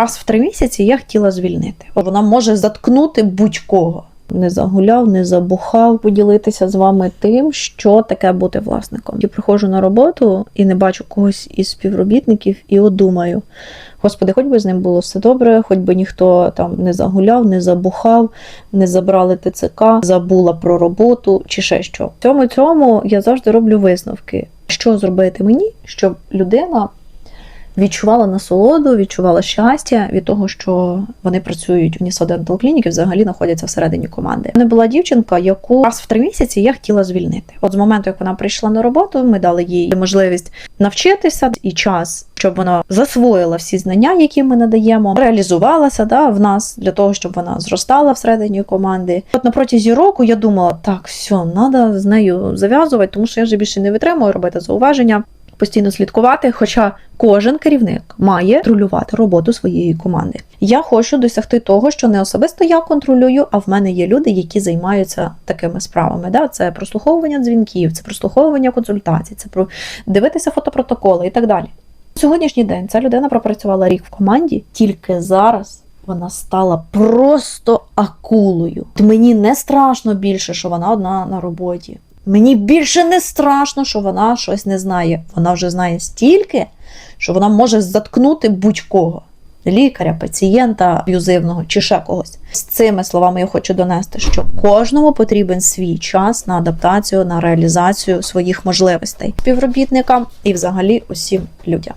Раз в три місяці я хотіла звільнити. Вона може заткнути будь-кого. Не загуляв, не забухав, поділитися з вами тим, що таке бути власником. Я приходжу на роботу і не бачу когось із співробітників, і от думаю: Господи, хоч би з ним було все добре, хоч би ніхто там не загуляв, не забухав, не забрали ТЦК, забула про роботу чи ще що. В цьому цьому я завжди роблю висновки, що зробити мені, щоб людина відчувала насолоду, відчувала щастя від того, що вони працюють в Clinic і взагалі знаходяться всередині команди. Мене була дівчинка, яку раз в три місяці я хотіла звільнити. От з моменту, як вона прийшла на роботу, ми дали їй можливість навчитися і час, щоб вона засвоїла всі знання, які ми надаємо, реалізувалася да, в нас для того, щоб вона зростала всередині команди. От на протязі року я думала, так, все, треба з нею зав'язувати, тому що я вже більше не витримую робити зауваження постійно слідкувати, хоча кожен керівник має контролювати роботу своєї команди. Я хочу досягти того, що не особисто я контролюю, а в мене є люди, які займаються такими справами. Да? Це прослуховування дзвінків, це прослуховування консультацій, це про дивитися фотопротоколи і так далі. Сьогоднішній день ця людина пропрацювала рік в команді, тільки зараз. Вона стала просто акулою. Мені не страшно більше, що вона одна на роботі. Мені більше не страшно, що вона щось не знає. Вона вже знає стільки, що вона може заткнути будь-кого. Лікаря, пацієнта аб'юзивного чи ще когось. З цими словами я хочу донести, що кожному потрібен свій час на адаптацію, на реалізацію своїх можливостей співробітникам і взагалі усім людям.